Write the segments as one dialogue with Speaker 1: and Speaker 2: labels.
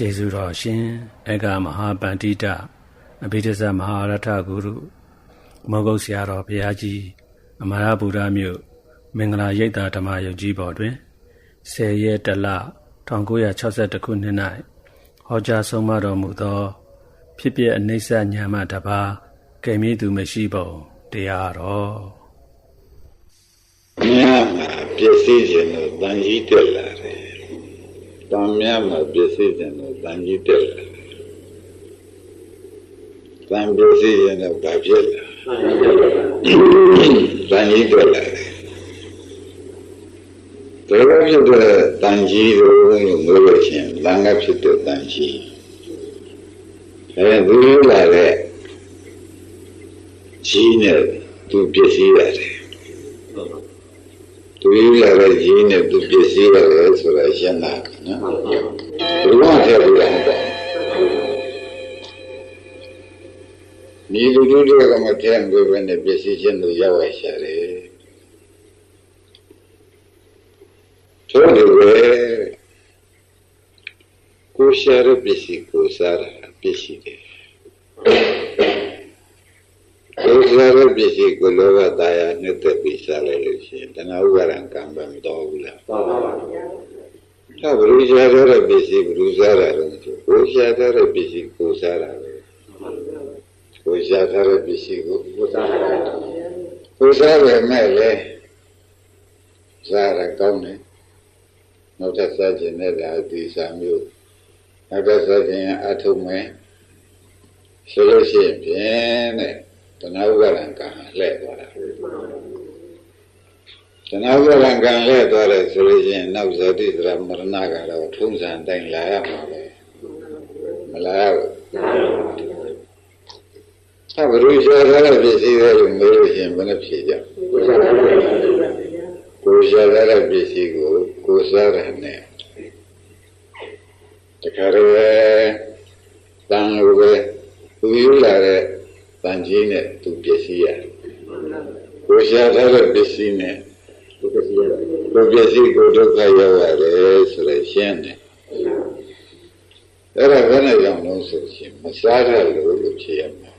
Speaker 1: ကျေးဇူးတော်ရှင်အေကမဟာပန္တိတအဘိဓဇမဟာရထဂုရုမောဂုတ်ဆရာတော်ဘုရားကြီးအမရဗုဒ္ဓမြို့မင်္ဂလာရိပ်သာဓမ္မယုံကြည်ပေါ်တွင်10ရက်တလ1962ခုနှစ်၌ဟောကြားဆုံးမတော်မူသော ဖြစ်ပြအနိစ္စညာမတပါကဲ့မြည်သူမရှိပုံတရားတော်
Speaker 2: မြတ်မှာပစ္စည်းခြင်းကိုတန်ကြီးတက်လာတယ်။ တန်မြတ်မှာပစ္စည်းခြင်းကိုတန်ကြီးတက်လာတယ်။တန်ပစ္စည်းခြင်းတော့ဘာဖြစ်လဲ။တန်ကြီးတက်လာတယ်။ဒါကဖြစ်တဲ့တန်ကြီးကိုလို့ပြောလို့ချင်းတန်ကဖြစ်တဲ့တန်ကြီး။အဲဒီလာတဲ့ကြီးနဲ့သူပစ္စည်းရတယ်သူယူလာတဲ့ကြီးနဲ့သူပစ္စည်းရတယ် ဆိုတာရှင်းတာနော်ဘုရားထည့်ပြီးတော့ဒီလူတို့တွေကမထည့်ဘူးပဲနဲ့ပစ္စည်းချင်းတို့ရောက်ရရှာတယ်ထို့တူပဲကိုရှာရပစ္စည်းကိုစားတာပစ္စည်းတယ် ဒုစရပစ္စည်းကိုလောဘတရားနှစ်သက်ပြီးစားလိုက်လို့ရှိရင်တဏှာဥပါဒံကံပဲမတော်ဘူးလားမှန်ပါပါဗျာဒါဘုရားရတဲ့ပစ္စည်းဘုရားရတဲ့ဘုရားရတဲ့ပစ္စည်းကိုစားတာပဲဘုရားရတဲ့ပစ္စည်းကိုကိုစားတာဘုရားပဲမဲ့လေစားရကောင်းတယ်နောက်ထပ်စားခြင်းနဲ့လည်းဒီစားမျိုးနောက်ထပ်စားခြင်းအထုံးမယ်ဆိုလို့ရှိရင်ဖြင့်တဲ့ တဏှာဥပါဒံကံလှည့်သွားတာတဏှာဥပါဒံကံလှည့်သွားတယ်ဆိုလို့ရှိရင်နောက်ဇတိသရမရဏကတော့ထုံးစံတိုင်းလာရမှာပဲမလာရဘူးအဲဘုရားရှားတဲ့ပစ္စည်းတွေလို့မေးလို့ရှိရင်ဘယ်နဲ့ဖြေကြကိုရှားတဲ့ပစ္စည်းကိုကိုစားတယ်နဲ့တခါတည်းတန်လိုပဲသူယူလာတဲ့ တန်ကြီးနဲ့သူပစ္စည်းရတယ်ကိုရှားထားတဲ့ပစ္စည်းနဲ့သူပစ္စည်းရတယ်ကိုပစ္စည်းကိုဒုက္ခရောက်ရတယ်ဆိုလို့ရှင်းတယ်အဲ့ဒါဘယ်နဲ့ကြောင့်လို့ဆိုရှင်မစားရလို့လို့ဖြစ်ရမှာ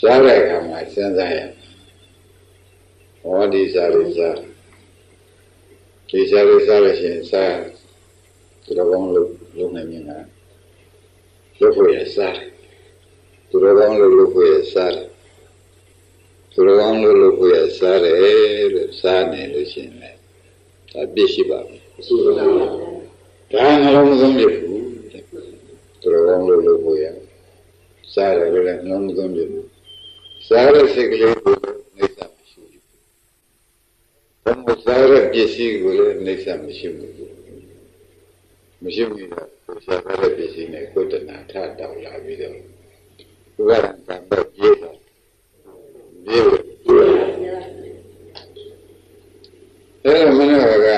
Speaker 2: စားတဲ့အခါမှာစဉ်းစားရဟောဒီစားလို့စားဒီစားလို့စားလို့ရှင်စားဒီလိုကောင်းလို့လုပ်နိုင်မှာ လုပ်ဖို့ရစားတယ်သူတော်ကောင်းလို့လုပ်ဖို့ရစားတယ်သူတော်ကောင်းလို့လုပ်ဖို့ရစားတယ်လို့စားနေလို့ရှိရင်လည်းဒါပြည့်ရှိပါမယ်ရှိပါဘူးဒါငလုံးမဆုံးပြဘူးသူတော်ကောင်းလို့လုပ်ဖို့ရစားတယ်လည်းငလုံးမဆုံးပြဘူးစားတဲ့စိတ်ကလေးကိုနှိမ့်စားမရှိဘူးဘုံစားတဲ့ပစ္စည်းကိုလည်းနှိမ့်စားမရှိဘူး မရှိဘူးကိုရှားတဲ့ပစ္စည်းနဲ့ကိုယ်တဏ္ဍာထတောက်လာပြီးတော့ဘုရားကံတော့ပြေးတော့ပြေးလို့အဲ့မနောက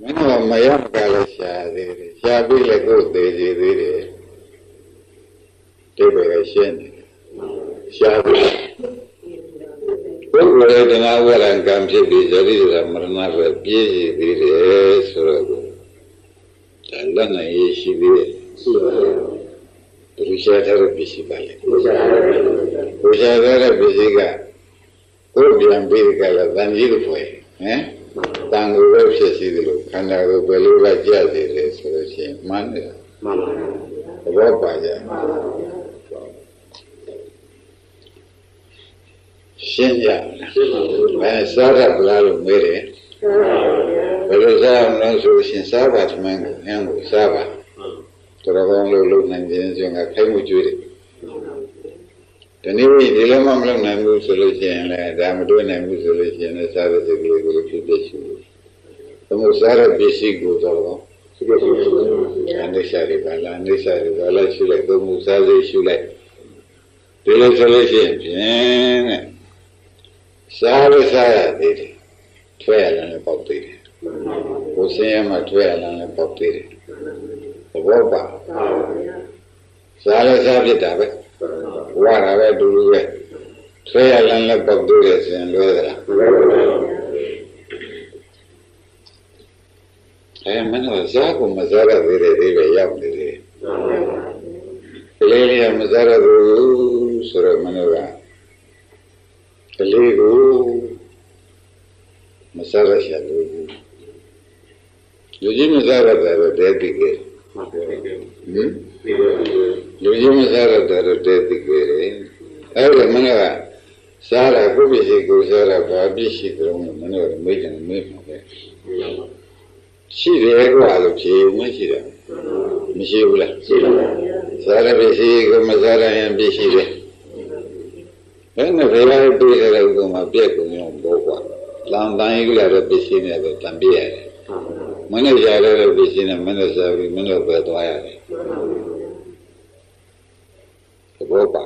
Speaker 2: မနောမရမကလည်းရှားသေးတယ်ရှားပြီးလည်းကိုယ်သေးသေးသေးတယ်ဒီဘယ်ရှင်းနေရှားပြီးပုဂ္ဂိုလ်ရဲ့တဏှာဝရံကံဖြစ်ပြီးဇတိရမရဏပဲပြည့်ရသေးတယ်ဆိုတော့ဒါ လက်နိုင်ရရှိသေးတယ်ရှိပါဘူးဘုရားထားတဲ့ပစ္စည်းပါလေဘုရားထားတဲ့ပစ္စည်းကဘုပြန်ပြီးကြလားတန်ကြီးလို့ဖွဲ့ဟမ်တန်ကိုပဲဖြစ်စီတယ်လို့ခန္ဓာကိုဘယ်လိုကကြစေလဲဆိုလို့ရှိရင်မှန်တယ်မှန်ပါဘူးဘောပါကြမှန်ပါဘူးရှင်းကြရှင်းပါဘူးအဲစားရပလားလို့မေးတယ်ဘ ယ်လိုစားအောင်လဲဆိုရှင်စားပါသမန်ကိုဟင်းကိုစားပါတော်ကောင်းလို့လုပ်နိုင်ခြင်းဆိုရင်ခိုင်းမှုကျွေးတယ်ဒီနေ့ဒီလိုမှမလုပ်နိုင်ဘူးဆိုလို့ရှိရင်လည်းဒါမတွေ့နိုင်ဘူးဆိုလို့ရှိရင်လည်းစားတဲ့စိတ်ကလေးကိုဖြစ်ဖြစ်ရှိတယ်သမုစားတဲ့ပစ္စည်းကိုတော့ရှိတယ်ရှိတယ်အနိစ္စတွေပါလားအနိစ္စတွေပါလားရှိလိုက်သမုစားစိတ်ရှိလိုက်ဒီလိုဆိုလို့ရှိရင်ဖြင့်တဲ့စားလို့စားရသေးတယ်ထွဲရလည်းပေါက်သေးတယ် ကိုစင်းရမှထွဲရလည်းပေါက်သေးတယ်သဘောပါစားလည်းစားဖြစ်တာပဲဝါတာပဲတူတူပဲထွဲရလည်းလည်းပေါက်သေးတယ်ဆိုရင်လွဲသလားအဲမင်းတို့စားကိုမစားရသေးတဲ့ဒီပဲရောက်နေတယ်ကလေးလေးကမစားရဘူးဆိုတော့မင်းတို့ကကလေးကိုမစားရရှာလို့ လူကြီးမစားရတဲ့တော့တဲတိကေဟင်လူကြီးမစားရတဲ့တော့တဲတိကေအဲ့ဒါမင်းကစားရကိုပြည့်စီကိုစားရဘာပြည့်စီကြုံမင်းတို့မေးတယ်မေးမှာပဲရှိတယ်ကွာလို့ဖြေမရှိတယ်မရှိဘူးလားရှိပါဘူးစားရပြည့်စီကိုမစားရရင်ပြည့်စီတယ်ဘယ်နဲ့ဘယ်လိုပြေးရတဲ့ဥက္ကမပြက်ကုန်ရောဘောကွာလမ်းတိုင်းကြီးလာတဲ့ပြည့်စီနေတော့တန်ပြည့်ရတယ် မင်းနဲ့ရရတဲ့ပြည့်စီနေမင်းနဲ့စားပြီးမင်းတို့ပဲသွားရတယ်ဘောပါ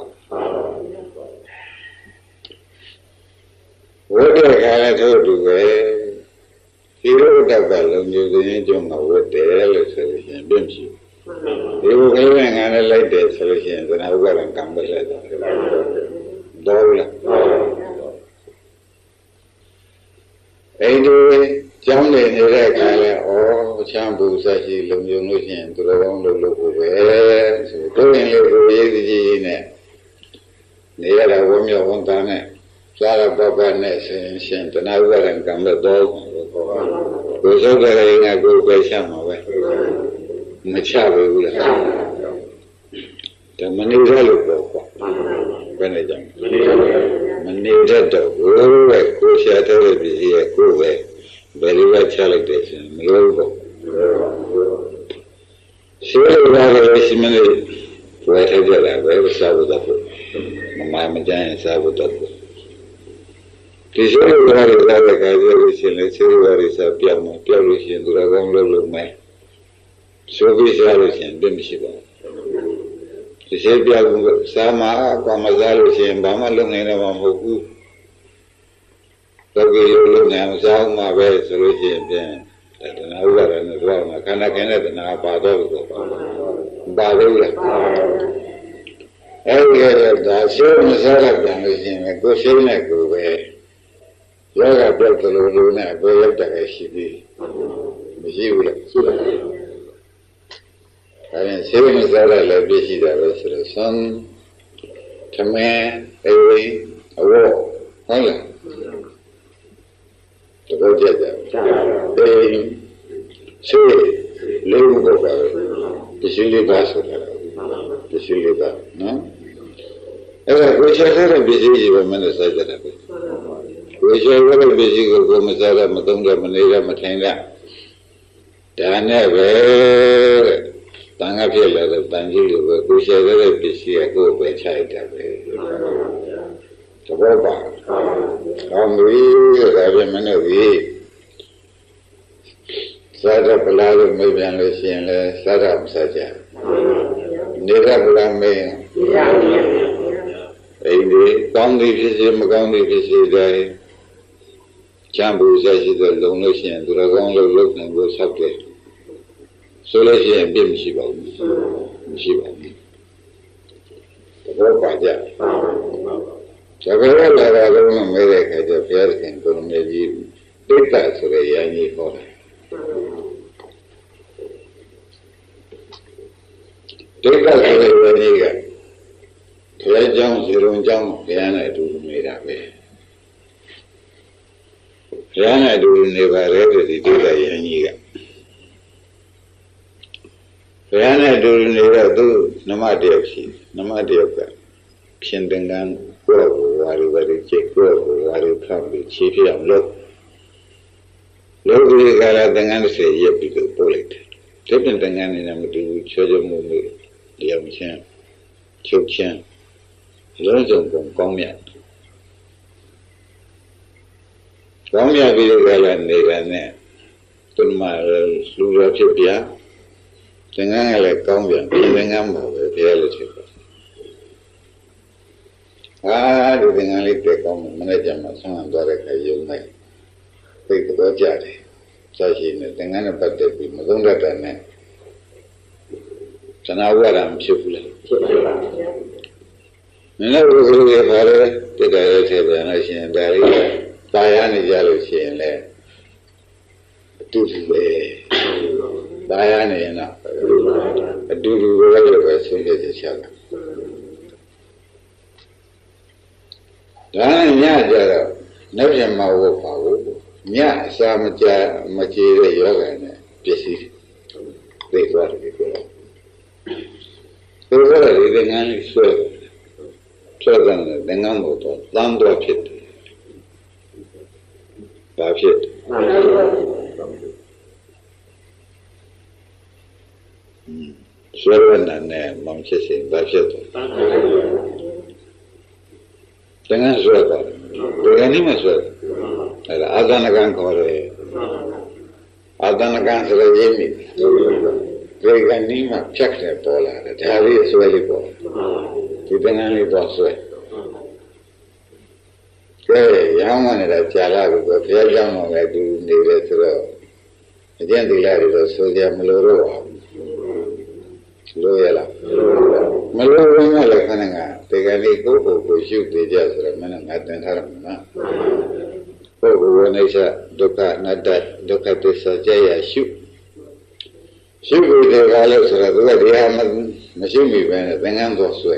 Speaker 2: ဝိတ္တခါလည်းထို့တူပဲဒီလိုတတ်တာလုံးကျစင်းကျုံမှာဝတ်တယ်လို့ဆိုလို့ရှိရင်ပြင့်ပြီဒီဘုကလေးငါလည်းလိုက်တယ်ဆိုလို့ရှိရင်သနာဥပ္ပါဒံကံပဲလက်တော့တော့လားအဲ့ဒီ ကျောင်းနေနေတဲ့အခါလဲဩချမ်းဘူးဆက်ရှိလုံယုံလို့ရှိရင်သူတော်ကောင်းလို့လို့ကိုပဲဆိုတော့ရင်လေးကိုရေးစီကြီးနဲ့နေရတာဝမျောဝန်သားနဲ့သာရပပနဲ့ဆင်ရှင်တဏှာဥပါဒံကံလို့တော့ကိုယ်စုပ်တဲ့ရင်ကကိုယ်ပဲရှမှာပဲမချဘူးလားဒါမနေရလို့ပေါ့ကွာဘယ်နဲ့ကြောင့်မနေတတ်တော့ဘိုးပဲကိုရှာတဲ့ပစ္စည်းရဲ့ကိုယ်ပဲ ဘယ်လိုပဲချလိုက်တယ်ဆိုရင်မလို့ပေါ့ရှိလို့ရတယ်ရှိမလို့ဝယ်ထည့်ကြတာပဲစားဖို့တော့မမမကြမ်းစားဖို့တော့ဒီရှိလို့ရတယ်စားတဲ့ခါကျလို့ရှိရင်လည်းရှိလို့ရတယ်စားပြောင်းမယ်ပြောင်းလို့ရှိရင်သူတော်ကောင်းလုပ်လို့မယ်ဆိုပြီးစားလို့ရှိရင်ပြမရှိပါဘူးဒီရှိပြောင်းစားမှာအကောင်မစားလို့ရှိရင်ဘာမှလုပ်နိုင်တော့မှာမဟုတ်ဘူး တော့ဒီလိုလုပ်နေအောင်စားမှာပဲဆိုလို့ရှိရင်ပြန်တဏှာဥပါဒနဲ့သွားမှာခန္ဓာကင်းတဲ့တဏှာပါတော့လို့ပါပါလို့လားအဲ့ဒီကဒါရှိမစားရပြန်လို့ရှိရင်ကိုယ်ရှိနေကိုယ်ပဲယောဂပြောက်တယ်လို့လို့နဲ့ဘယ်ရောက်တယ်ရှိပြီမရှိဘူးလားရှိပါဘူးအဲဒါရှိမစားရလည်းပြည့်ရှိတာပဲဆိုတော့သံသမင်အေးအဝဟုတ်လား တဘောကြကြအေးရှိလေးဘုရားပဲပစ္စည်းလေးပါဆိုတာပစ္စည်းလေးပါနော်အဲ့ဒါကိုချက်တဲ့ပစ္စည်းကြီးပဲမနဲ့စားကြတာပဲကိုယ်ရှိရတဲ့ပစ္စည်းကိုကိုမစားရမသုံးရမနေရမထိုင်ရဒါနဲ့ပဲတန်ခါဖြစ်လာတဲ့တန်ကြီးလိုပဲကိုယ်ရှိရတဲ့ပစ္စည်းကကိုယ်ပဲခြိုက်တာပဲ သဘောပါကောင်းပြီဒါပဲမနဲ့ပြီစားတဲ့ပလားလို့မေးပြန်လို့ရှိရင်လည်းစားတာမစားကြနေတဲ့ပလားမေးရင်အိမ်ဒီကောင်းသည်ဖြစ်စေမကောင်းသည်ဖြစ်စေတိုင်းချမ်းဘူးဆက်ရှိတဲ့လုံလို့ရှိရင်သူတော်ကောင်းလို့လုပ်နိုင်ဖို့ဆောက်တယ်ဆိုလို့ရှိရင်ပြည့်မရှိပါဘူးမရှိပါဘူးဘောပါကြ ဇဂရလာတာလုံးမဲတဲ့ခါကျဘုရားခင်ကိုယ်မြတ်ကြီးတိတ်တာဆိုတဲ့ယန္ကြီးဟောတယ်တိတ်တာဆိုတဲ့ယန္ကြီးကဘုရားကျောင်းဇေရုံကျောင်းဘုရားနဲ့အတူနေတာပဲဘုရားနဲ့အတူနေပါလေဒီတိတ်တာယန္ကြီးကဘုရားနဲ့အတူနေတော့သူနမတယောက်ရှိနမတယောက်ကရှင်သင်္ကန်းကို ယ်ကိုဝါရီဝါရီကျက်ကိုယ်ကိုဝါရီဖမ်းပြီးခြေပြအောင်လုပ်လောကီကရာသင်္ကန်းတစ်ရက်ပြီးတော့ပို့လိုက်တယ်ဒီပြင်သင်္ကန်းနေနဲ့မတူဘူးချောချေမှုမှုတရားမချင်းချုပ်ချင်းလုံးစုံပုံကောင်းမြတ်ကောင်းမြတ်ပြီးတော့ကလည်းနေတာနဲ့သူမှလူရဖြစ်ပြသင်္ကန်းကလည်းကောင်းပြန်ဒီသင်္ကန်းပါပဲဘုရားလိုချင်ပါ အာဒီသင်္ကန်းလေးတက်ကောင်းမနေ့ကမှဆန်းသွားတဲ့ခါယုံလိုက်သိတော့ကြတယ်စရှိနေသင်္ကန်းနဲ့ပတ်သက်ပြီးမသုံးတတ်တဲ့နဲ့သနာဝရံဖြစ်ဘူးလေဖြစ်ပါပါမင်းတို့ဘုရားဘာလဲတက်တယ်ရဲ့ထဲပြန်လို့ရှိရင်ဒါလေးတာယာနေကြလို့ရှိရင်လေအတူတူပဲဒါရနေရင်တော့အတူတူပဲလို့ပဲဆုံးဖြတ်ချက်ချတာ ဒါနဲ့ညကြတော့နောက်ပြန်မဝတ်ပါဘူးညအစာမကြမကြေတဲ့ယောဂနဲ့ပစ္စည်းသိသွားတယ်ပြောတော့ဒီလိုလေဒီငန်းဆွဲဆွဲတယ်ငန်းမို့တော့တန်းတော့ဖြစ်တယ်ဘာဖြစ်ဆွဲရတဲ့နဲ့မောင်ဖြစ်စဉ်ဘာဖြစ်တယ် တငန်းဆွဲတယ်ဒီကနေ့မှဆွဲတယ်အဲ့ဒါအာသနကံခေါ်တယ်အာသနကံဆိုရရေးမိဒီကနေ့မှဖြတ်တယ်ပေါ်လာတယ်ဒါလေးဆွဲလေးပေါ်ဒီတငန်းလေးတော့ဆွဲကဲရောင်းမနေတာကြာလာပြီဘုရားကြောင့်တော့လည်းသူနေတယ်ဆိုတော့အကျင့်သီလတွေတော့ဆိုကြမလို့တော့ပါဘူးလို့ရလား မလို့ဘဲနဲ့လည်းခဏကဒီကနေ့ကိုယ့်ကိုယ်ကိုရှုသေးကြဆိုတော့မင်းကငါတင်ထားရမှာနော်ပုဂ္ဂိုလ်ဝိနိစ္စဒုက္ခအနတ္တဒုက္ခသစ္စာကြရရှုရှုဖို့တကလို့ဆိုတော့သူကဒီဟာမရှိမိပဲနဲ့သင်္ကန်းတော်ဆွဲ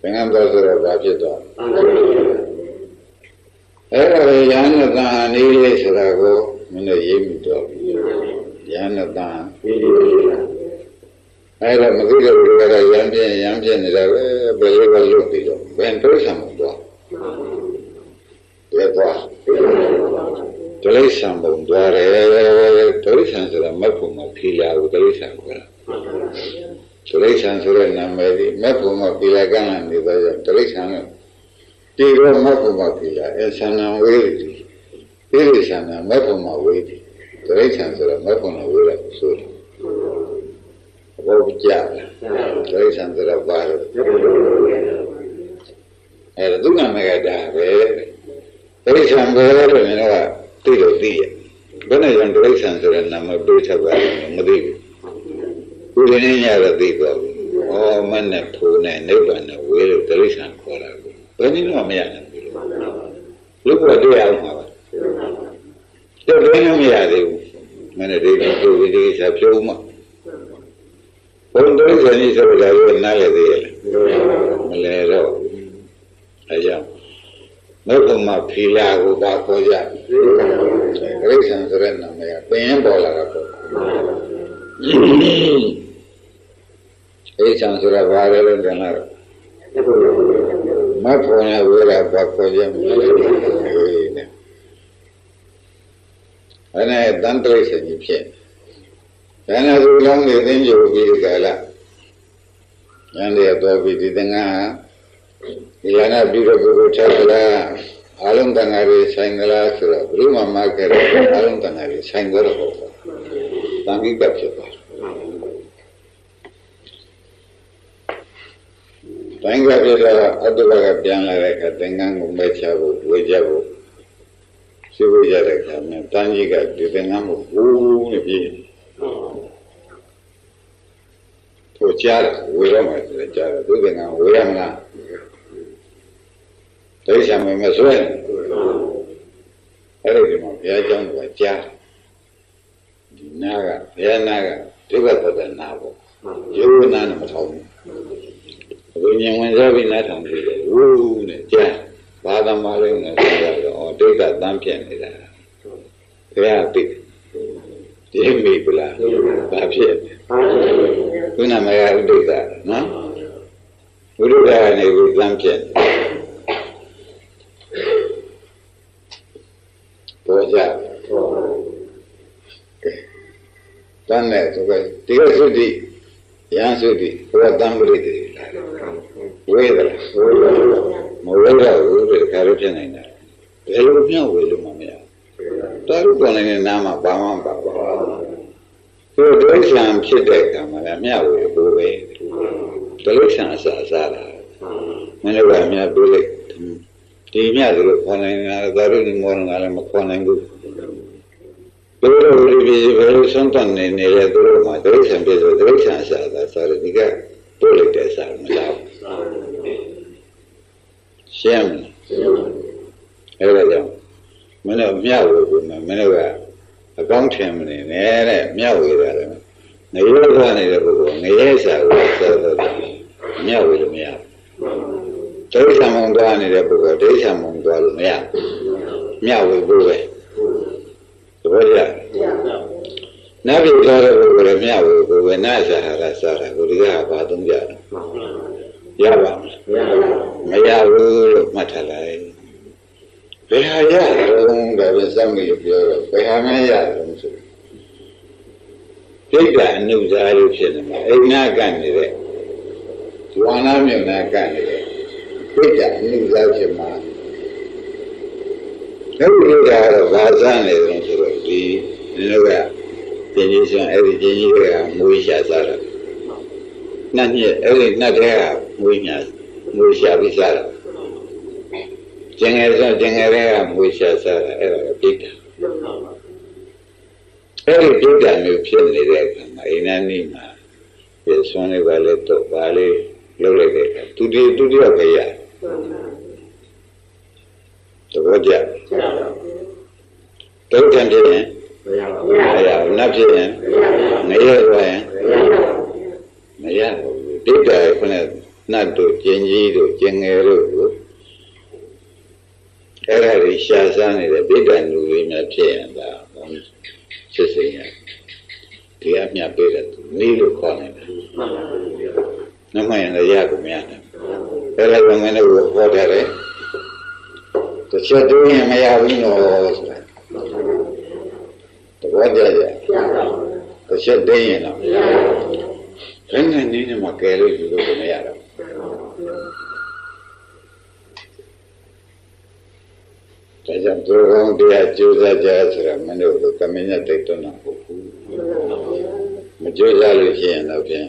Speaker 2: သင်္ကန်းတော်ဆိုတော့ဘာဖြစ်သွားအဲ့ဒါလေယန္နတန်အနေလေးဆိုတာကိုမင်းတို့ရေးမိတော့ယန္နတန် အဲ့ဒါမသိတဲ့လူတွေကရမ်းပြင်းရမ်းပြင်းနေတာပဲဘယ်လိုပဲလုပ်ပြီးတော့ဘယ်တော့ဆံမတော့လက်သွားဒလိဆံပုံသွားတယ်ဒလိဆံဆိုတာမက်ဖို့မဖြေလာဘူးဒလိဆံခေါ်တာဒလိဆံဆိုတဲ့နာမည်ဒီမက်ဖို့မဖြေလာကံနေတော့ဒလိဆံကဒီရောမက်ဖို့မဖြေလာအဆန္နဝေးဒီဒီလိဆံကမက်ဖို့မဝေးဒီဒလိဆံဆိုတာမက်ဖို့မဝေးတယ်ဆိုတယ် ဘောကြတယ်ဒလိဆံဆိုတာဘာလို့အဲ့ဒါသူနာမည်ကဒါပဲဒိဋ္ဌံပဲလို့မြင်တော့သိလို့သိရဘယ်နဲ့ကြောင့်ဒိဋ္ဌံဆိုတဲ့နာမည်တွေးချက်ပါမသိဘူးခုဒီနေ့ညတော့သိသွားပြီဩမနဲ့ဖူနဲ့နိဗ္ဗာန်နဲ့ဝေးလို့ဒိဋ္ဌံခေါ်တာကိုဘယ်နည်းမှမရနိုင်ဘူးလူ့ဘဝတွေ့ရအောင်ပါတော့ဘယ်နည်းမရသေးဘူးမနဲ့ဒီလိုကိုဒီကိစ္စဖြုံးမှာ ဘုံဒိဋ္ဌံကြီးဆိုတာကနားရသေးရဲ့မလဲတော့အဲကြောင့်မုတ်ကမဖီလာကိုပါခေါ်ကြဂရိษံဆိုတဲ့နာမည်ကပင်ပေါ်လာတာပေါ့အဲချံဆိုတာဘာလဲလို့ပြန်လာတော့မတ်ဖို့နဲ့ဝေရာပါခေါ်ကြမယ်အဲ့နဲ့တန်တရိษံကြီးဖြစ် ဒါနဲ့သူလောင်းနေသိကြပြီးကြလားဉာဏ်ရတော့ပြီးဒီတငါဒီလနာပြုတဲ့ပုဂ္ဂိုလ်ချက်လားအလုံးတန်ဃာတွေဆိုင်ကြလားဆိုတော့ဘုရားမမခဲ့တော့အလုံးတန်ဃာတွေဆိုင်ကြတော့ပေါ့တန်ခိကဖြစ်သွားတိုင်းကပြတော့အတုဘကပြန်လာတဲ့အခါသင်္ကန်းကိုမဲ့ချဖို့ဝေကြဖို့ရှိဖို့ရတဲ့အခါမှာတန်ကြီးကဒီသင်္ကန်းကိုဘူးနဲ့ပြေးထို ကြားတယ်ဝေရမယ်ဆိုကြားတယ်သူသင်္ကန်းဝေရမလားဒိဋ္ဌာမမဆွဲအဲ့ဒီမှာဘုရားကျောင်းကကြားဒီနာကဘုရားနာကဒီဘက်သက်နာပေါ့ရိုးနာနဲ့မထောင်ဘူးဘုရင်ဝင်စားပြီးနားထောင်ပြီးတယ်ဝူးနဲ့ကြားဘာသာမလေးနဲ့ဆိုတော့ဒိဋ္ဌာတန်းပြက်နေတာဘုရားသိဒီမိပလားဘာဖြစ် ခုနမရဥဒိဋ္ဌာနော်ဥဒိဋ္ဌာနေပြီးတန်းပြက်ပေါ်ကြတန်းနဲ့ဆိုပဲဒီကသုတိယံသုတိဘုရားတံပရိသေဝေဒလားမဝေဒဘူးတဲ့ခါရဖြစ်နေတာဘယ်လိုမျှဝေလို့မမရတာရုပေါ်နေတဲ့နာမဘာမှမပါဘူး သူဒိဋ္ဌံဖြစ်တဲ့ကံမှာမျှဝေဘူးပဲဒိဋ္ဌံအစားအစားလားမင်းတို့ကမြတ်ပြောလိုက်ဒီမြတ်တို့ခေါ်နိုင်တာသာရုဏီမောရငါလည်းမခေါ်နိုင်ဘူးသူတို့ဒီဒီဘယ်လိုဆုံးတန်နေနေတဲ့သူတို့မှာဒိဋ္ဌံပြည့်စုံဒိဋ္ဌံအစားသာသာရုဏီကပို့လိုက်တဲ့စားမလားရှင်းအဲ့ဒါကြောင့်မင်းတို့မြတ်လို့ပြောမယ်မင်းတို့က အကောင်းထင်မနေနဲ့တဲ့မြောက်ဝေတာလည်းငရဲသွားနေတဲ့ပုဂ္ဂိုလ်ငရဲစာကိုစောစောမြောက်ဝေလို့မရဘူးဒိဋ္ဌံမုံသွားနေတဲ့ပုဂ္ဂိုလ်ဒိဋ္ဌံမုံသွားလို့မရမြောက်ဝေဖို့ပဲသဘောကျနတ်ပြည်သွားတဲ့ပုဂ္ဂိုလ်လည်းမြောက်ဝေကိုဝေနစာဟာကစားတာကိုဒီကဘာသုံးကြလဲရပါမလားမရဘူးလို့မှတ်ထားလိုက် ဘယ်ဟာရတော့ဒါပဲစမ်းပြီးပြောတော့ဘယ်ဟာမရတော့ဆိုဒိဋ္ဌအနုဇာရုဖြစ်နေမှာအိနာကနေတဲ့ဝါနာမြင်နာကနေတဲ့ဒိဋ္ဌအနုဇာဖြစ်မှာအဲ့ဒီလိုကတော့ဘာစမ်းနေတယ်ဆိုတော့ဒီလူကပြင်းကြီးဆုံးအဲ့ဒီပြင်းကြီးတွေကမွေးရှာစားတာနတ်ညက်အဲ့ဒီနတ်တွေကမွေးညာမွေးရှာပြီးစားတာ ကျင်ငယ်ဆိုကျင်ငယ်တွေကမွေးရှာစားတာအဲ့ဒါကပြိတ္တာအဲ့ဒီပြိတ္တာမျိုးဖြစ်နေတဲ့အခါမှာအိနာနိမှာပြဆွမ်းနေပါလေတော့ပါလေလုပ်လိုက်တဲ့အခါသူဒီသူဒီရောက်ခရသဘောကျဒုက္ခဖြစ်ရင်မရဘူးမရဘူးနတ်ဖြစ်ရင်မရဘူးရင်မရဘူးဒိဋ္ဌာခုနနတ်တို့ကျင်ကြီးတို့ကျင်ငယ်တို့ကို အဲ့ဒါတွေရှားစားနေတဲ့ဒိဋ္ဌာလူတွေများဖြစ်ရင်ဒါဖြစ်စေရဒီအမြတ်ပေးတဲ့နေလို့ခေါ်နေတယ်နမရင်လည်းရကုန်မရတယ်အဲ့ဒါကမင်းတို့ဟောတယ်တစ်ချက်တည်းရင်မရဘူးနော်ဆိုတာတဘောကြကြတစ်ချက်တည်းရင်တော့ဘယ်နဲ့နည်းနဲ့မှကယ်လို့ယူလို့မရတော့ ဒါကြောင့်သူတော်ကောင်းတရားကြိုးစားကြဆိုတာမင်းတို့ကကမင်းနဲ့တိတ်တွန်းတာဟုတ်ဘူးမကြိုးစားလို့ရှိရင်တော့ဖြင့်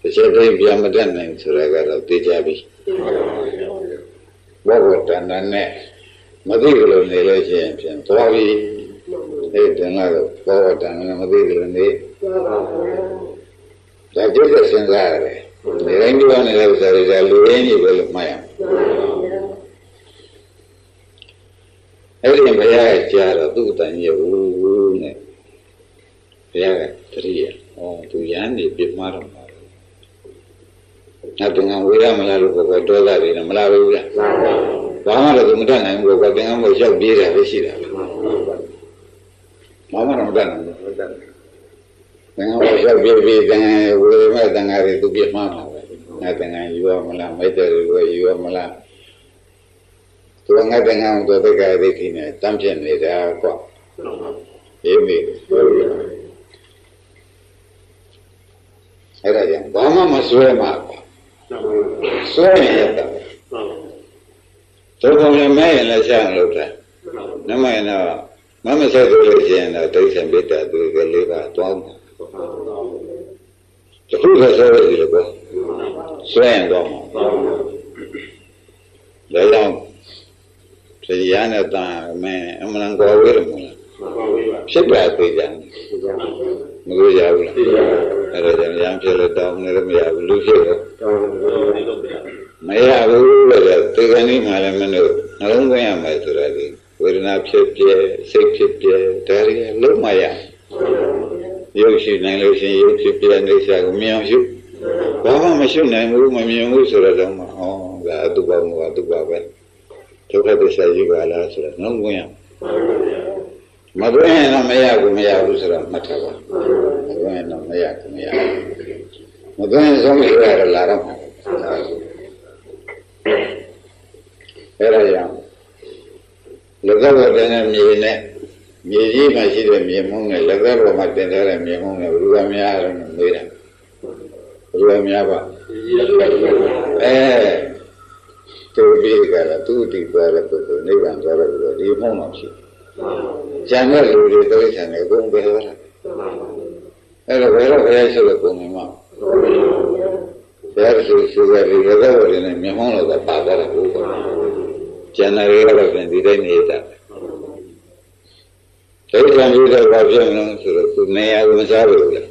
Speaker 2: တစ်ချက်တည်းပြန်မတတ်နိုင်ဆိုတာကတော့သိကြပြီဘောဂတဏ္ဍနဲ့မသိကြလို့နေလို့ရှိရင်ဖြင့်သွားပြီအဲ့တန်လာတော့ဘောဂတဏ္ဍနဲ့မသိကြလို့နေဒါကြည့်တဲ့စဉ်းစားရတယ်နေတိုင်းပြောနေတဲ့ဥစ္စာတွေကလူရင်းကြီးပဲလို့မှတ်ရအောင် အဲ့ဒီဘုရားကကြားတော့သူ့တန်ကြီးဘူးနဲ့ဘုရားကတတိယဩသူရန်နေပြမှားတော့မှာနောက်တငါဝေရမလားလို့ဘယ်တော့လာတယ်မလားဘူးလားဘာမှတော့သူမတတ်နိုင်ဘူးကတင်ငါမို့ရောက်ပြေးတယ်ပဲရှိတာဘာမှတော့မတတ်နိုင်ဘူးတတ်တယ်ငါဘာရောက်ပြေးပြေးတန်ဝေရမဲ့တန်ငါတွေသူပြမှားမှာပဲငါတန်ငါယူရမလားမိုက်တယ်တွေယူရမလား သူငါတန်ငါတို့တက္ကရာဒိဋ္ဌိနဲ့တမ်းပြနေတာကွာအေးမေအဲ့ဒါကြောင့်ဘာမှမစွဲမှာကွာစွဲရင်ရတာဒုက္ခလည်းမဲ့ရင်လည်းရှာလို့တာနမရင်တော့မမဆက်လို့ရှိရင်တော့ဒိဋ္ဌံပိတ္တသူကလေးပါတောင်းတယ်တခုကဆွဲရည်လို့ပဲဆွဲရင်တော့မှာဒါကြောင့် တရားနဲ့တာမင်းအမှန်ကောဝေးတယ်မလားဖြစ်ပါသေးကြမလို့ရဘူးလားအဲ့ဒါကြောင့်ရံဖြစ်လို့တောင်းနေလည်းမရဘူးလူဖြစ်တော့မရဘူးလို့တေခဏီမှလည်းမင်းတို့နှလုံးသွင်းရမယ်ဆိုတာဒီဝေဒနာဖြစ်ပြဲစိတ်ဖြစ်ပြဲဒါတွေလုံးမရရုပ်ရှိနိုင်လို့ရှိရင်ရုပ်ဖြစ်ပြဲနေစားကိုမြင်အောင်ရှုဘာမှမရှုနိုင်ဘူးမမြင်ဘူးဆိုတော့မှဟောဒါအတုပမှုအတုပပဲ ဒုက္ခသစ္စာယူပါလားဆိုတော့နှလုံးသွင်းရမသွင်းရင်တော့မရဘူးမရဘူးဆိုတော့မှတ်ထားပါမသွင်းရင်တော့မရဘူးမရဘူးမသွင်းရင်ဆုံးရရလာတော့မှာအဲ့ဒါကြောင့်လက်သက်ပေါ်တဲ့မြေနဲ့မြေကြီးမှာရှိတဲ့မြေမုံနဲ့လက်သက်ပေါ်မှာတင်ထားတဲ့မြေမုံနဲ့ဘယ်လိုများလဲမေးတယ်ဘယ်လိုများပါအဲ သူဒီကလာသူဒီသွားတဲ့ပုဂ္ဂိုလ်နိဗ္ဗာန်သွားတဲ့ပုဂ္ဂိုလ်ဒီမုံတော့ရှိကျန်တဲ့လူတွေတိရစ္ဆာန်တွေအကုန်ပဲလာအဲ့တော့ဘယ်တော့ဘယ်ဆိုလို့ပုံနေမှာဘယ်ဆိုဆိုကြတယ်လက်သက်ပေါ်တဲ့မြေမုံလို့ပါသွားတယ်ဘုရားကျန်တဲ့တွေကတော့ပြင်ဒီတိုင်းနေတာဒိဋ္ဌံပြုတော့ဘာဖြစ်မလဲဆိုတော့သူနေရာကိုမစားဘူးလား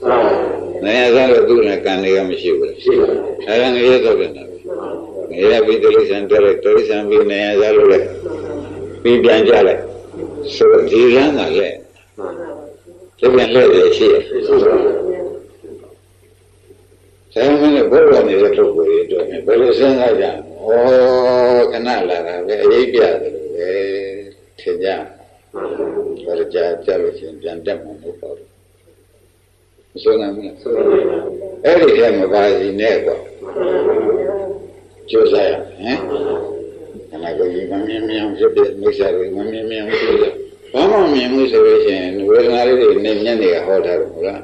Speaker 2: နေရာစားတော့သူ့နဲ့ကံတွေကမရှိဘူးလားရှိပါဘူးအဲဒါငရဲတော့ပြန်တာ ငရဲပြီးတိရစ္ဆာန်တက်လိုက်တိရစ္ဆာန်ပြီးနေရာစားလို့လိုက်ပြီးပြန်ကြလိုက်ဆိုတော့ဒီလမ်းကလည်းဒီပြန်လှည့်တယ်ရှိတယ်ဆရာမင်းနဲ့ဘုရားနေတဲ့ပုဂ္ဂိုလ်တွေအတွက်ဘယ်လိုစဉ်းစားကြဩခဏလာတာပဲအရေးပြတယ်လို့ပဲထင်ကြဘာကြာကြလို့ရှင်ပြန်တက်မှာမဟုတ်ပါဘူးမဆုံးနိုင်ဘူးအဲ့ဒီထဲမှာပါစီနဲ့ပေါ့ ကျိုးစားရဟမ်ခဏကိုဒီမမြင်မြင်ဖြစ်တဲ့မိစ္ဆာတွေမမြင်မြင်ဖြစ်တဲ့ဘာမှမြင်မှုဆိုလို့ရှိရင်ဝေဒနာလေးတွေနဲ့မျက်နေကဟောထားတယ်ဟုတ်လား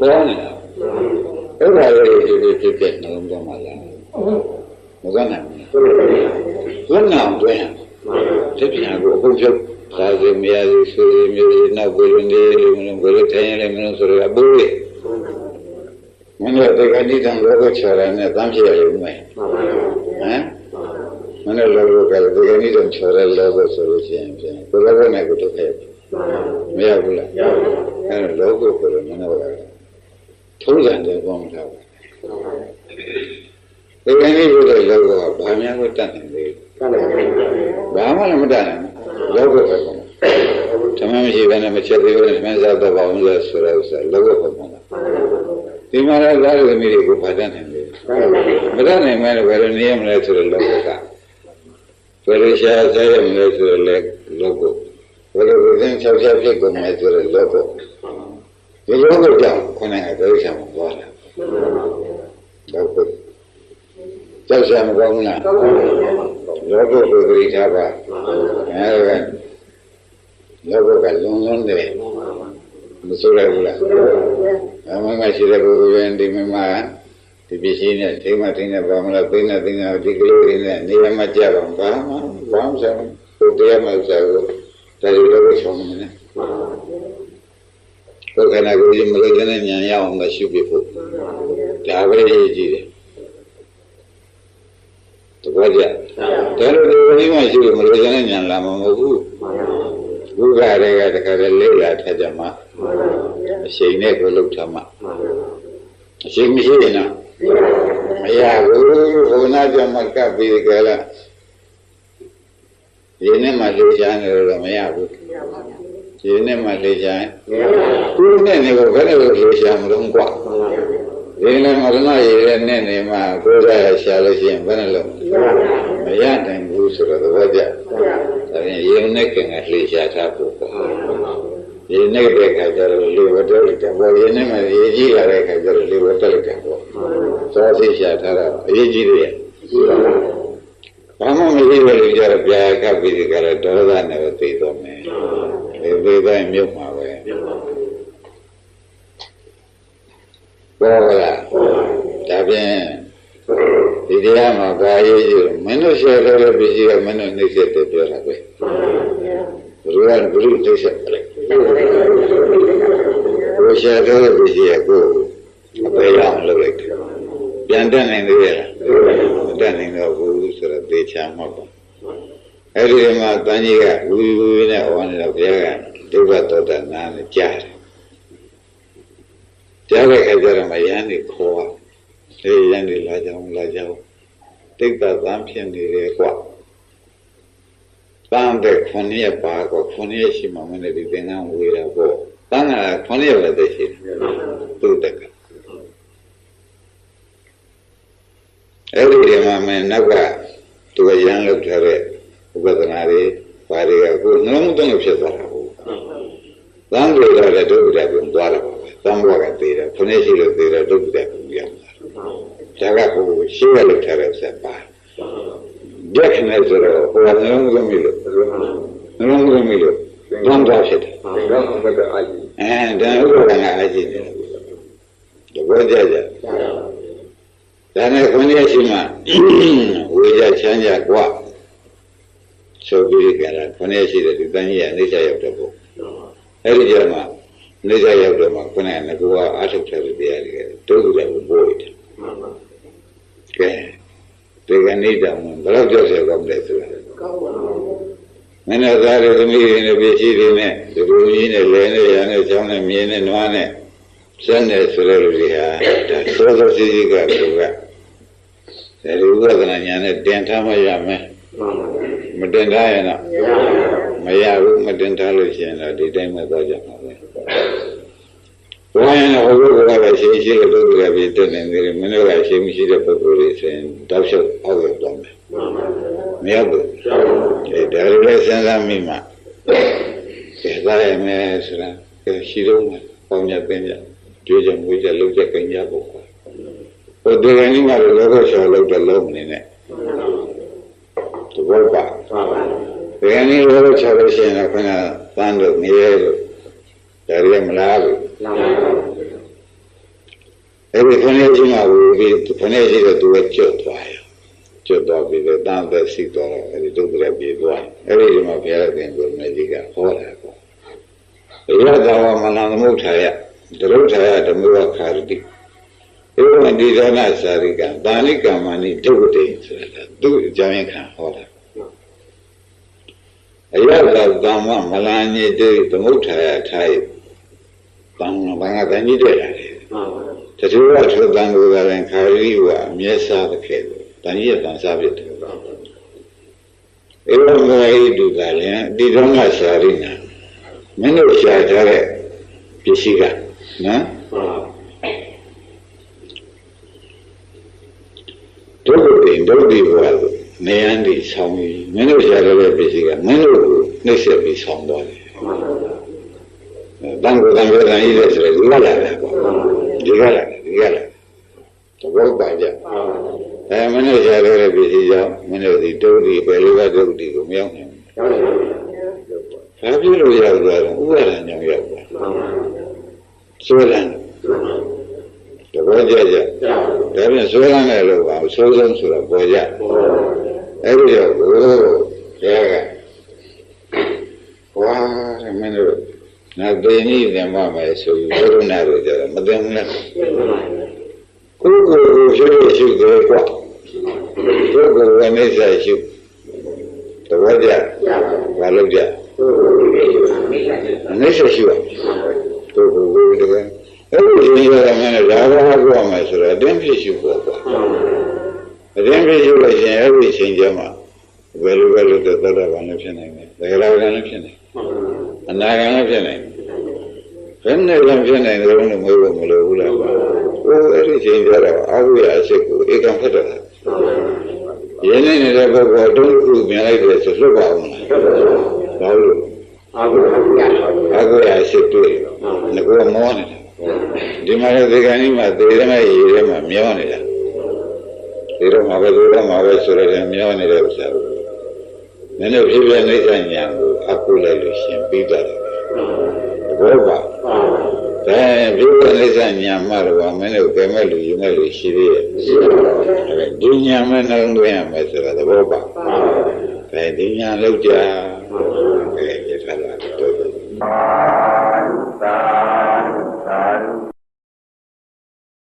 Speaker 2: ပေါ်နေတာအဲ့ဒါလေးတွေဖြစ်ဖြစ်နှလုံးသွင်းပါလားမကနိုင်ဘူးဘယ်နာတွင်တပြန်ကိုဘုရားဒါစီမရစီဆိုရမျိုးတွေနောက်ကိုနေမလို့ဘယ်လိုထိုင်ရလဲမလို့ဆိုတော့ဘူးလေ မင်းတို့ဒီကနေ့တန်လောကချရနဲ့တမ်းပြရလိမ့်မယ်ဟမ်မင်းတို့လောကကဒီကနေ့တန်ချရလောကဆိုလို့ရှိရင်ပြန်ဘယ်လိုနဲ့ကိုတော့ခဲ့မရဘူးလားအဲ့တော့လောကကိုလည်းမင်းတို့ကထုံးစံတယ်ပေါင်းထားပါဒီကနေ့ဘုရားလောကကဘာများကိုတတ်နေလဲဘာမှလည်းမတတ်နိုင်ဘူးလောကပဲကောဓမ္မမရှိဘဲနဲ့မချက်သေးဘူးနဲ့မင်းစားတော့ပါအောင်လို့ဆိုတော့ဆိုလောကပဲကော ဒီမှာလည်းသားရသမီးတွေကိုဖတ်တတ်နိုင်တယ်မတတ်နိုင်မဲလို့ဘယ်လိုနေရမလဲဆိုတော့လောကကဘယ်လိုရှားစားရမလဲဆိုတော့လေလောကဘယ်လိုသင်ချောက်ချဖြစ်ကုန်မယ်ဆိုတော့လောကဒီလောကကြောင့်ခொနဲ့အတော်ချမ်းသွားတာလောကကြောက်စရာမကောင်းဘူးလားလောကကိုဂရိထားပါအဲဒါလောကကလုံးလုံးတယ် မဆိုရဘူးလားအမှန်မရှိတဲ့ပုဂ္ဂိုလ်ရင်ဒီမှာဒီပစ္စည်းနဲ့ထိမထိနေပါမလားသိနေသိနေဒီကလေးတွေနဲ့နေရာမှာကြာတော့ဘာမှဘာမှဆိုင်ဘူးတရားမှဆိုင်ဘူးဒါလိုလည်းဆောင်နေတယ်ဘုရားကကိုကြီးမလို့တဲ့ဉာဏ်ရအောင်မရှုပြဖို့ဒါပဲရည်ကြည့်တယ်တပည့်ကြဒါလိုဒီဝိမှရှိလို့မလို့တဲ့ဉာဏ်လာမှာမဟုတ်ဘူး ဘုရားတွေကတခါတည်းလေးလာထကြမှာအချိန်နဲ့ကိုလှုပ်ထမှာအချိန်မရှိရင်တော့မရဘူးဘုနာကြမှာကပ်ပြီးကြလားဒီနေ့မှလှူချမ်းနေလို့မရဘူးဒီနေ့မှလှူချမ်းခုနဲ့နေကိုဘယ်လိုလှူချမ်းမလို့ကွာဒီနေ့မရဏရည်ရဲ့နဲ့နေမှကိုယ်စားရှာလို့ရှိရင်ဘယ်နဲ့လုံးမရနိုင်ဘူးဆိုတော့သဘောကျဒါ ရင်ရေနဲ့ကင်ကလှူချထားဖို့ရေနဲ့တဲ့ခါကျတော့လေဝတ္တလိုက်တယ်ဘောရေနဲ့မှရေကြီးလာတဲ့ခါကျတော့လေဝတ္တလိုက်တယ်ပေါ့သောသိရှာထားတာအရေးကြီးတယ်ဘာမှမသိဘူးလို့ကြတော့ပြာကပ်ပြီးဒီကရဒေါသနဲ့ပဲသိတော့မယ်ဒီသိတိုင်းမြုပ်မှာပဲဘောလားဒါဖြင့်ဒီ တရားမှာကာရေးကြီးမင်းတို့ရှယ်တော်တဲ့ပစ္စည်းကမင်းတို့နှိမ့်ဆက်တယ်ပြောတာပဲဘုရားဘုရားနှိမ့်ဆက်တယ်ဘုရားတော်တဲ့ပစ္စည်းကကိုအပေရအောင်လုပ်လိုက်တယ်ပြန်တက်နိုင်သေးရဲ့လားမတက်နိုင်တော့ဘူးဆိုတော့သေချာမှတ်ပါအဲ့ဒီမှာတန်ကြီးကဝီဝီနဲ့အော်နေတော့ဘုရားကဒုက္ခတောတနာနဲ့ကြားတယ်ကြားတဲ့အခါကျတော့မယန်းနေခေါ်အေးရန်နေလာကြအောင်လာကြအောင် တိတ်တာသမ်းဖြစ်နေတယ်ကွာတန်းတဲ့ခွန်ရက်ပါကွာခွန်ရက်ရှိမှမနဲ့ဒီသင်္ကန်းဝေးတာပေါ့တန်းကခွန်ရက်လည်းသိရှိတယ်သူ့တက်ကအဲ့ဒီဒီမှာမင်းနောက်ကသူကရန်လောက်ထားတဲ့ဥပဒနာတွေဘာတွေကကိုနှလုံးသွင်းလို့ဖြစ်သွားတာဟုတ်သံဃာတွေလည်းဒုက္ခတွေပြန်သွားတာပါပဲသံဃာကသေးတယ်ခွန်ရက်ရှိလို့သေးတယ်ဒုက္ခတွေပြန်ပြန် ဒါကကိုရှင်းရလို့ထားတဲ့ဆက်ပါဒက်နေဆိုတော့ဟိုကနှလုံးသွင်းပြီလို့နှလုံးသွင်းပြီလို့ဘန်းသွားဖြစ်တယ်တော့ဘယ်ကအကြီးအဲဒါဥပဒနာအကြီးတယ်တပည့်ကြကြဒါနဲ့ခွန်ရရှိမှဝေကြချမ်းကြကွာဆိုပြီးကြတာခွန်ရရှိတဲ့ဒီတန်ကြီးကအိဋ္ဌရောက်တဲ့ပုအဲ့ဒီကြမှာအိဋ္ဌရောက်တော့မှခွန်ရကကိုကအထုတ်တယ်တရားတွေကတိုးကြတယ်ပို့ရတယ် ကဲဒီကနေ့တောင်ဘယ်တော့ကြောက်ရကောင်းလဲဆိုတာကောင်းပါဘူးမင်းတို့သားတွေသမီးတွေနဲ့ပြည်ရှိတွေနဲ့ဒီလိုကြီးနဲ့လဲနဲ့ရနဲ့ချောင်းနဲ့မြင်းနဲ့နွားနဲ့စက်နဲ့ဆိုတဲ့လူတွေဟာဒါသောသောစီစီကသူကအဲဒီဥပဒနာညာနဲ့တင်ထားမှရမယ်မတင်ထားရင်တော့မရဘူးမတင်ထားလို့ရှိရင်တော့ဒီတိုင်းမှသွားကြမှာပဲ ရှိရှိတဲ့ပုဂ္ဂိုလ်ကပြတက်နေတယ်မင်းတို့ကရှိမရှိတဲ့ပုဂ္ဂိုလ်တွေဆိုရင်တောက်လျှောက်အောက်ရောက်သွားမယ်မရောက်ဘူးအဲဒါလိုလဲစဉ်းစားမိမှကဲသားရမယ်ဆိုတာကဲရှိတော့မယ်ပေါင်းရပင်ကြကြွေးကြမွေးကြလှုပ်ကြကြင်ကြပေါ့ကွာဟိုဒီကနေ့မှလည်းလောကချောလောက်တော့လုံးနေနဲ့သဘောပါဒီကနေ့လောကချောလို့ရှိရင်တော့ခဏသန်းလို့နေရလို့ ဒါရီမလားဘူးအဲ့ဒီခဏချင်းမှာဘူးဒီခဏရှိတော့သူကကျွတ်သွားရောကျွတ်သွားပြီးတော့တန်သက်စီသွားတော့အဲ့ဒီဒုက္ခရပြေသွားအဲ့ဒီမှာဘုရားရှင်ကိုမြတ်ကြီးကဟောတာပေါ့ရသောမနသမုဋ္ဌာယဒရုဋ္ဌာယဓမ္မဝခါရတိဧဝံဒီသောနာစာရိကံတာဏိကမ္မနိဒုက္ခတိဆိုတာသူအကြောင်းခံဟောတာ အရသာသမ္မမလာညိတေသမုဋ္ဌာယထားယတန်ဘာငါတန်ကြီးတဲ့ရတယ်တချို့ကထိုတန်ကိုယ်ကလည်းခါရီကအမျက်စားတဲ့ခဲ့တယ်တန်ကြီးကတန်စားဖြစ်တယ်ဧဝံမေဟိတုကလည်းဒီသောနာစာရိနာမင်းတို့ရှားထားတဲ့ပစ္စည်းကနော်ဒုက္ခတိဒုက္ခဘဝကို နေရန်ဒီဆောင်ပြီးမင်းတို့ရှားထားတဲ့ပစ္စည်းကမင်းတို့ကိုနှိမ့်ဆက်ပြီးဆောင်သွားတယ်တန်ကိုယ်တန်ကိုယ်တန်ကြီးတဲ့ဆိုတော့ဒီကလာတယ်ပေါ့ဒီကလာတယ်ဒီကလာတယ်သဘောပါကြအဲမင်းတို့ရှားထားတဲ့ပစ္စည်းကြောင့်မင်းတို့ဒီဒုက္ခပဲလိုကဒုက္ခကိုမရောက်နိုင်ဘူးဘာဖြစ်လို့ရောက်သွားလဲဥပါဒဏ်ကြောင့်ရောက်သွားဆိုလန်းတဘောကြကြဒါပြန်ဆိုလန်းတယ်လို့ပါဆိုးဆုံးဆိုတာပေါ်ကြ အဲ့ဒီတော့ဘုရားကဝါမင်းတို့နောက်သိနေတယ်မမယ်ဆိုပြီးဘုရားနာလို့ကြတယ်မသိဘူးလားကိုယ်ကိုယ်ကိုရှိရှိကြွားကိုယ်ကိုယ်ကနေစားရှိတဘောကြဘာလို့ကြအနေရှိရှိပါတို့ကိုယ်ကိုယ်တကယ်အဲ့ဒီရင်းရတဲ့မင်းလည်းဒါဘာကိုမှဆိုတော့အတင်းဖြစ်ရှိပေါ်ပါ အတင်းဖြစ်ရှိလို့ရှင်အဲ့ဒီအချိန်ကျမှဘယ်လိုပဲလို့တော့သတ္တဗာလည်းဖြစ်နိုင်တယ်သက္ကရာကလည်းဖြစ်နိုင်အနာဂံလည်းဖြစ်နိုင်ဘယ်နဲ့လည်းဖြစ်နိုင်တယ်လို့မဟုတ်ဘူးမလို့ဘူးလားဟိုအဲ့ဒီအချိန်ကျတော့အာဟုရအစိတ်ကိုဧကံဖြစ်တော့ရင်းနေနေတဲ့ပုဂ္ဂိုလ်တုံးခုမြင်လိုက်တယ်ဆိုလွတ်ပါအောင်လားဘာလို့အာဟုအာဟုရအစိတ်တွေ့ငါကမောနေတာဒီမှာဒီကနေ့မှသေရမယ့်ရေထဲမှာမျောနေတာ ဒီတော့မှာပဲဒီတော့မှာပဲဆိုရတဲ့မျောနေတဲ့ဥစ္စာကိုမင်းတို့ဖြစ်ဖြစ်နေဆန်ညာကိုအကုလိုက်လို့ရှင်ပြီးသွားတယ်တဘောပါဒါဖြစ်ဖြစ်နေဆန်ညာမှတော့မင်းတို့ကဲမဲ့လူယူမဲ့လူရှိသေးရဲ့ဒီညာမဲ့နှလုံးသွင်းရမယ်ဆိုတာတဘောပါအဲဒီညာလောက်ကြအဲပြထားတာတော့